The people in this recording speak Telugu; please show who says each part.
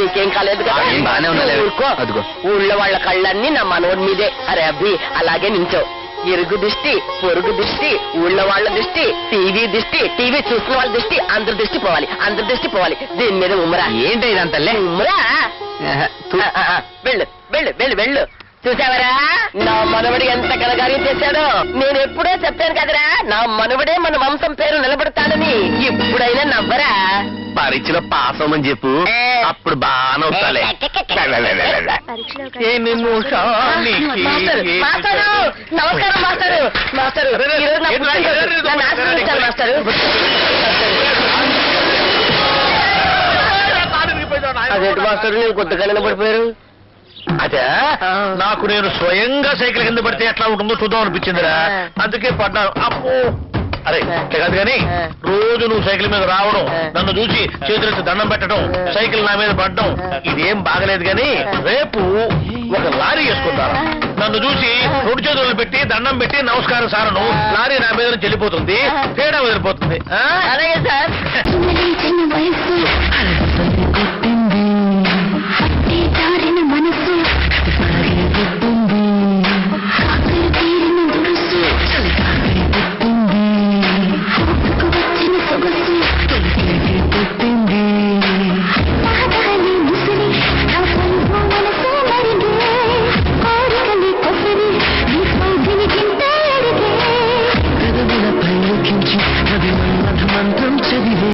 Speaker 1: నీకేం కాలేదు కదా?
Speaker 2: ఏం బాగానే ఉన్నాలే.
Speaker 1: ఊరుకో.
Speaker 2: అదిగో.
Speaker 1: ఊళ్ళో వాళ్ళ కళ్ళన్నీ నా మనోడి మీదే. అరే అబ్బి అలాగే నించో. ఇరుగు దిష్టి పొరుగు దిష్టి ఊళ్ళో వాళ్ళ దిష్టి టీవీ దిష్టి టీవీ చూసిన వాళ్ళ దిష్టి అందరి దిష్టి పోవాలి అందరి దిష్టి పోవాలి. దీని మీద ఉమ్మరా
Speaker 2: ఏంటి ఇదంతలే
Speaker 1: ఉమ్మరా ఆ, ఆ, ఆ, వెళ్ళు వెళ్ళు వెళ్ళు వెళ్ళు. చూసావరా? నా మనవడి ఎంత కలగారి చేశాడో? నేను ఎప్పుడో చెప్పాను కదరా నా మనవడే మన వంశం పేరు నిలబడతాడని. ఇప్పుడైనా నవ్వరా?
Speaker 2: పరీక్షలో పాస్ అవ్వమని చెప్పు. అప్పుడు బాగా అవుతాలే
Speaker 1: అదేంటి మాస్టర్ నేను కొత్తగా నిలబడిపోయారు
Speaker 2: అదే
Speaker 1: ఆ.
Speaker 2: నాకు నేను స్వయంగా సైకిల్ కింద పడితే ఎట్లా ఉంటుందో చూద్దాం అనిపించిందిరా. అందుకే పడ్డాను అమ్మో అరే. ఇట్లా కాదు కానీ. రోజు నువ్వు సైకిల్ మీద రావడం. నన్ను చూసి చేతులెత్తి దండం పెట్టడం. సైకిల్ నా మీద పడడం. ఇదేం బాగలేదు కానీ. రేపు ఒక లారీ వేసుకుంటాను
Speaker 1: ఆ.
Speaker 2: నన్ను చూసి రెండు చేతులు పెట్టి దండం పెట్టి నమస్కారం సారను. లారీ నా మీద
Speaker 1: ఆ.
Speaker 2: తేడా వదిలిపోతుంది ఆ?
Speaker 1: అలాగే సార్